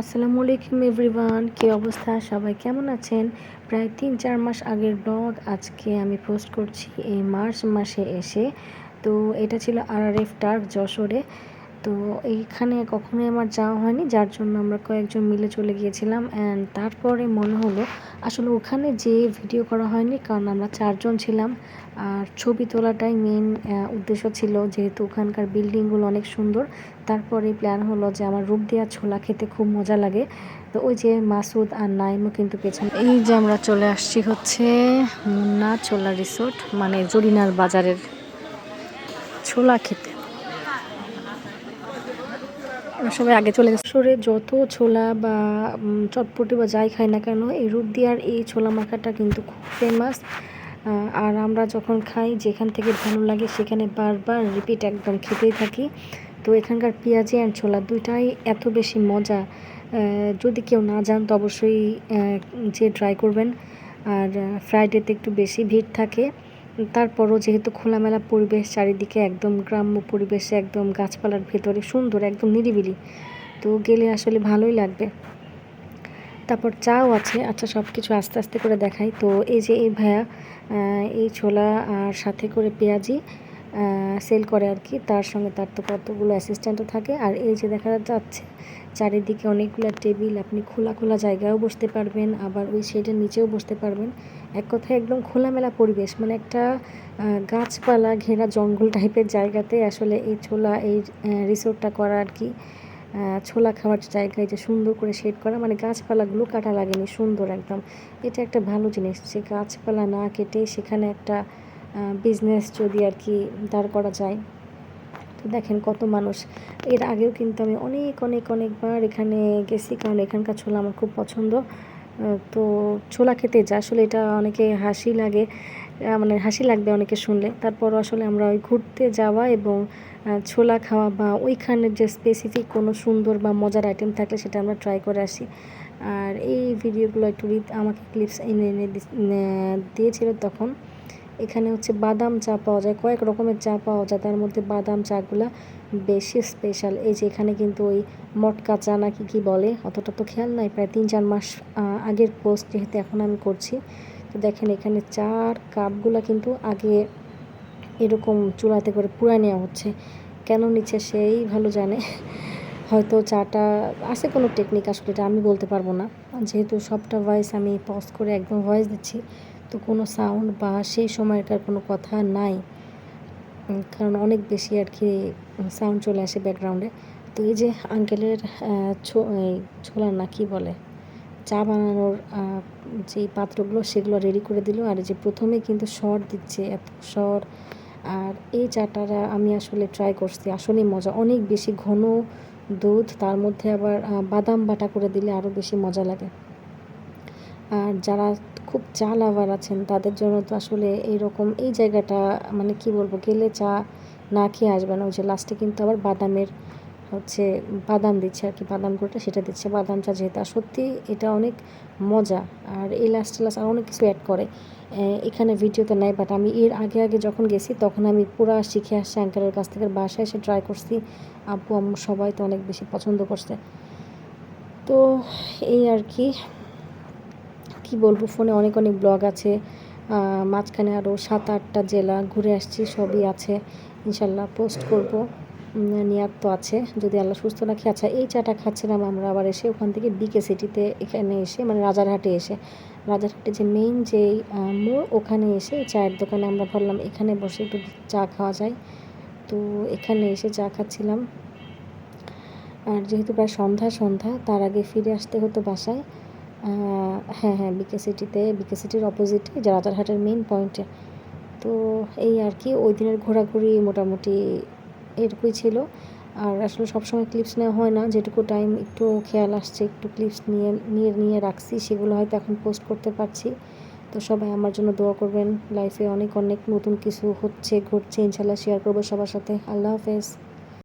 আসসালামু আলাইকুম এভরিওয়ান, কি অবস্থা? সবাই কেমন আছেন? প্রায় তিন চার মাস আগের ব্লগ আজকে আমি পোস্ট করছি এই মার্চ মাসে এসে। তো এটা ছিল আর আর এফ টার্ক যশোরে। তো এইখানে কখনোই আমার যাওয়া হয়নি, যার জন্য আমরা কয়েকজন মিলে চলে গিয়েছিলাম অ্যান্ড তারপরে মনে হলো আসলে ওখানে যে ভিডিও করা হয়নি কারণ আমরা চারজন ছিলাম আর ছবি তোলাটাই মেন উদ্দেশ্য ছিল যেহেতু ওখানকার বিল্ডিংগুলো অনেক সুন্দর। তারপরে প্ল্যান হলো যে আমার রূপ দেওয়া ছোলা খেতে খুব মজা লাগে। তো ওই যে মাসুদ আর নাইমও কিন্তু পেছনে, এই যে আমরা চলে আসছি হচ্ছে মুন্না ছোলা রিসোর্ট মানে জরিনার বাজারের ছোলা খেতে। সবাই আগে চলে গেছে। সরে যত ছোলা বা চটপটি বা যাই খাই না কেন, এই রূপ দিয়ার এই ছোলা মাখাটা কিন্তু খুব ফেমাস আর আমরা যখন খাই, যেখান থেকে ভালো লাগে সেখানে বারবার রিপিট একদম খেতেই থাকি। তো এখানকার পেঁয়াজি অ্যান্ড ছোলা দুইটাই এত বেশি মজা। যদি কেউ না যান তো অবশ্যই যে ট্রাই করবেন। আর ফ্রাইডেতে একটু বেশি ভিড় থাকে। তারপরও যেহেতু খোলামেলা পরিবেশ, চারিদিকে একদম গ্রাম্য পরিবেশে একদম গাছপালার ভেতরে সুন্দর, একদম নিরিবিলি, তো গেলে আসলে ভালোই লাগবে। তারপর চাও আছে আচ্ছা সব কিছু আস্তে আস্তে করে দেখাই। তো এই যে এই ভাইয়া এই ছোলা আর সাথে করে পেঁয়াজি সেল করে আর কি। তার সঙ্গে তার তো কতগুলো অ্যাসিস্ট্যান্টও থাকে। আর এই যে দেখা যাচ্ছে, চারিদিকে অনেকগুলো টেবিল আপনি খোলা খোলা জায়গায়ও বসতে পারবেন, আবার ওই শেডের নিচেও বসতে পারবেন। এক কথায় একদম খোলামেলা পরিবেশ মানে একটা গাছপালা ঘেরা জঙ্গল টাইপের জায়গাতে আসলে এই ছোলা, এই রিসোর্টটা করা আর কি ছোলা খাওয়ার জায়গায় যে সুন্দর করে শেড করা মানে গাছপালাগুলো কাটা লাগেনি, সুন্দর একদম। এটা একটা ভালো জিনিস যে গাছপালা না কেটে সেখানে একটা বিজনেস যদি আর কি দাঁড় করা যায়। তো দেখেন কত মানুষ। এর আগেও কিন্তু আমি অনেক অনেক, অনেকবার এখানে গেছি, কারণ এখানকার ছোলা আমার খুব পছন্দ। তো ছোলা খেতে যা, আসলে এটা অনেকে হাসি লাগে মানে হাসি লাগবে অনেকে শুনলে। তারপর আসলে আমরা ওই ঘুরতে যাওয়া এবং ছোলা খাওয়া বা ওইখানের যে স্পেসিফিক কোনো সুন্দর বা মজার আইটেম থাকলে সেটা আমরা ট্রাই করে আসি। আর এই ভিডিওগুলো একটু আমাকে ক্লিপস এনে এনে দিয়েছিল তখন। এখানে হচ্ছে বাদাম চা পাওয়া যায়, কয়েক রকমের চা পাওয়া যায়, তার মধ্যে বাদাম চাগুলা বেশি স্পেশাল এই যে এখানে কিন্তু ওই মটকা চা নাকি কি বলে, অতটা তো খেয়াল নাই, প্রায় তিন চার মাস আগের পোস্ট যেহেতু এখন আমি করছি। তো দেখেন এখানে চার কাপগুলা কিন্তু আগে এরকম চুলাতে করে পুরায় নেওয়া হচ্ছে। কেন নিচ্ছে সেই ভালো জানে। হয়তো চাটা, আছে কোনো টেকনিক আসলে এটা আমি বলতে পারব না। যেহেতু সবটা ভয়েস আমি পজ করে একদম ভয়েস দিচ্ছি। তো কোনো সাউন্ড বা সেই সময়কার কোনো কথা নাই। কারণ অনেক বেশি আর কি সাউন্ড চলে আসে ব্যাকগ্রাউন্ডে তো এই যে আঙ্কেলের আহ, ছো- এই ছোলার না কি বলে? চা বানানোর যে পাত্রগুলো সেগুলো রেডি করে দিল। আর এই যে প্রথমে কিন্তু সর দিচ্ছে এত সর। আর এই চাটারা আমি আসলে ট্রাই করছি আসলেই মজা। অনেক বেশি ঘন দুধ তার মধ্যে আবার বাদাম বাটা করে দিলে আরও বেশি মজা লাগে। আর যারা খুব চা লাভার আছেন, তাদের জন্য তো আসলে এইরকম, এই জায়গাটা মানে কি বলব, গেলে চা না খেয়ে আসবে না ওই যে লাস্টে কিন্তু আবার বাদামের হচ্ছে বাদাম দিচ্ছে আর কি, বাদাম গুঁড়োটা সেটা দিচ্ছে। বাদাম চা যেহেতু সত্যি এটা অনেক মজা। আর এই লাস্ট লাস্ট আর অনেক কিছু অ্যাড করে। এখানে ভিডিওতে নাই বাট আমি এর আগে আগে যখন গেছি, তখন আমি পুরা শিখে আসছি অ্যাঙ্কারের কাছ থেকে। বাসায় এসে ট্রাই করছি। আব্বু, আম্মু সবাই তো অনেক বেশি পছন্দ করছে। তো এই আর কি। কি বলব, ফোনে অনেক অনেক ব্লগ আছে। মাঝখানে আরও সাত আটটা জেলা ঘুরে আসছি, সবই আছে। ইনশাল্লাহ পোস্ট করব। নিয়াত তো আছে, যদি আল্লাহ সুস্থ রাখি। আচ্ছা এই চাটা খাচ্ছিলাম আমরা আবার এসে ওখান থেকে বিকে সিটিতে এখানে এসে মানে রাজারহাটে এসে। রাজারহাটে যে মেইন যে মোড় ওখানে এসে চায়ের দোকানে আমরা ভাবলাম এখানে বসে একটু চা খাওয়া যায়। তো এখানে এসে চা খাচ্ছিলাম। আর যেহেতু প্রায় সন্ধ্যা সন্ধ্যা, তার আগে ফিরে আসতে হতো বাসায়। হ্যাঁ হ্যাঁ বিকে সিটিতে বিকে সিটির অপোজিটে যে রাজারহাটের মেন পয়েন্টে তো এই আর কি, ওই দিনের ঘোরাঘুরি মোটামুটি এরকমই ছিল। আর আসলে সবসময় ক্লিপস নেওয়া হয় না, যেটুকু টাইম একটু খেয়াল আসছে, একটু ক্লিপস নিয়ে নিয়ে নিয়ে রাখছি, সেগুলো হয়তো এখন পোস্ট করতে পারছি। তো সবাই আমার জন্য দোয়া করবেন লাইফে অনেক অনেক নতুন কিছু হচ্ছে, ঘটছে ইনশাল্লাহ শেয়ার করব সবার সাথে। আল্লাহ হাফেজ।